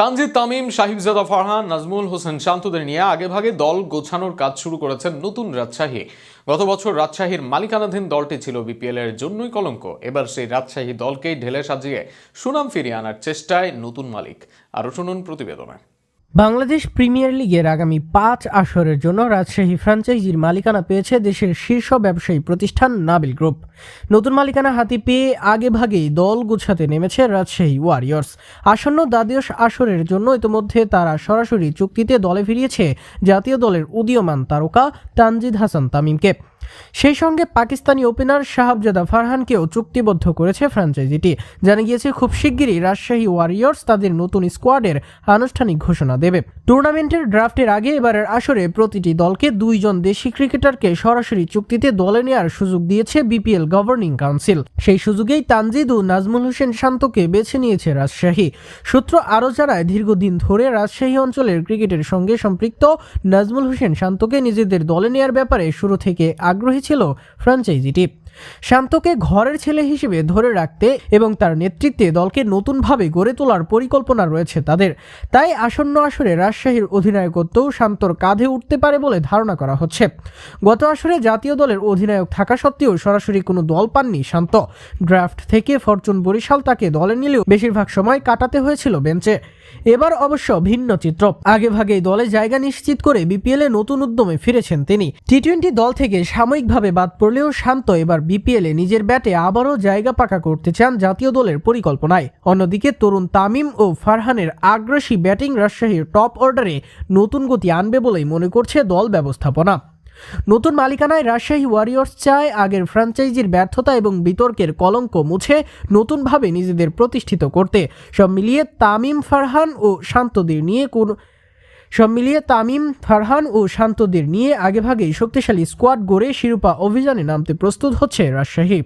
তানজিদ তামিম, সাহিবজাদা ফারহান, নাজমুল হোসেন শান্তদের নিয়ে আগেভাগে দল গোছানোর কাজ শুরু করেছেন নতুন রাজশাহী। গত বছর রাজশাহীর মালিকানাধীন দলটি ছিল বিপিএল এর জন্যই কলঙ্ক। এবার সেই রাজশাহী দলকেই ঢেলে সাজিয়ে সুনাম ফিরিয়ে আনার চেষ্টায় নতুন মালিক। আরও শুনুন প্রতিবেদনে। বাংলাদেশ প্রিমিয়ার লিগের আগামী পাঁচ আসরের জন্য রাজশাহী ফ্র্যাঞ্চাইজির মালিকানা পেয়েছে দেশের শীর্ষ ব্যবসায়ী প্রতিষ্ঠান নাবিল গ্রুপ। নতুন মালিকানা হাতে পেয়ে আগেভাগেই দল গুছাতে নেমেছে রাজশাহী ওয়ারিয়র্স। আসন্ন দ্বাদশ আসরের জন্য ইতিমধ্যে তারা সরাসরি চুক্তিতে দলে ফিরিয়েছে জাতীয় দলের উদীয়মান তারকা তানজিদ হাসান তামিমকে। সেই সঙ্গে পাকিস্তানি ওপেনার শাহাবজাদা ফারহানকেও চুক্তিবদ্ধ করেছে ফ্র্যাঞ্চাইজিটি জানা গিয়েছে, খুব শিগগিরই রাজশাহী ওয়ারিয়র্স তাদের নতুন স্কোয়াডের আনুষ্ঠানিক ঘোষণা দেবে। টুর্নামেন্টের ড্রাফটের আগে এবারের আসরে প্রতিটি দলকে দুইজন দেশি ক্রিকেটারকে সরাসরি চুক্তিতে দলে নেওয়ার সুযোগ দিয়েছে বিপিএল গভর্নিং কাউন্সিল। সেই সুযোগেই তানজিদ ও নাজমুল হোসেন শান্তকে বেছে নিয়েছে রাজশাহী। সূত্র আরও জানায়, দীর্ঘদিন ধরে রাজশাহী অঞ্চলের ক্রিকেটের সঙ্গে সম্পৃক্ত, নাজমুল হোসেন শান্তকে নিজেদের দলে নেয়ার ব্যাপারে শুরু থেকে আগ্রহী ছিল ফ্র্যাঞ্চাইজিটি শান্তকে ঘরের ছেলে হিসেবে ধরে রাখতে এবং তার নেতৃত্বে দলকে নতুনভাবে গড়ে তোলার পরিকল্পনা রয়েছে তাদের। তাই আসন্ন আসরে রাজশাহীর অধিনায়কত্বও শান্তর কাঁধে উঠতে পারে বলে ধারণা করা হচ্ছে। গত আসরে জাতীয় দলের অধিনায়ক থাকা সত্ত্বেও সরাসরি কোনো দল পাননি শান্ত। ড্রাফট থেকে ফরচুন বরিশাল তাকে দলে নিলেও বেশিরভাগ সময় কাটাতে হয়েছিল বেঞ্চে। এবার অবশ্য ভিন্ন চিত্র। আগে ভাগেই দলে জায়গা নিশ্চিত করে বিপিএল নতুন উদ্যমে ফিরেছেন তিনি। টি টোয়েন্টি দল থেকে সাময়িকভাবে বাদ পড়লেও শান্ত এবার বিপিএল নিজের ব্যাটে আবারও জায়গা পাকা করতে চান জাতীয় দলের পরিকল্পনায়। অন্যদিকে তরুণ তামিম ও ফারহানের আগ্রাসী ব্যাটিং রাজশাহীর টপ অর্ডারে নতুন গতি আনবে বলেই মনে করছে দল ব্যবস্থাপনা। নতুন মালিকানায় রাজশাহী ওয়ারিয়র্স চায় আগের ফ্র্যাঞ্চাইজির ব্যর্থতা এবং বিতর্কের কলঙ্ক মুছে নতুনভাবে নিজেদের প্রতিষ্ঠিত করতে। সব মিলিয়ে তামিম, ফারহান ও শান্তদের নিয়ে কোন সব মিলিয়ে তামিম, ফারহান ও শান্তদের নিয়ে আগেভাগেই শক্তিশালী স্কোয়াড গড়ে শিরোপা অভিযানে নামতে প্রস্তুত হচ্ছে রাজশাহী।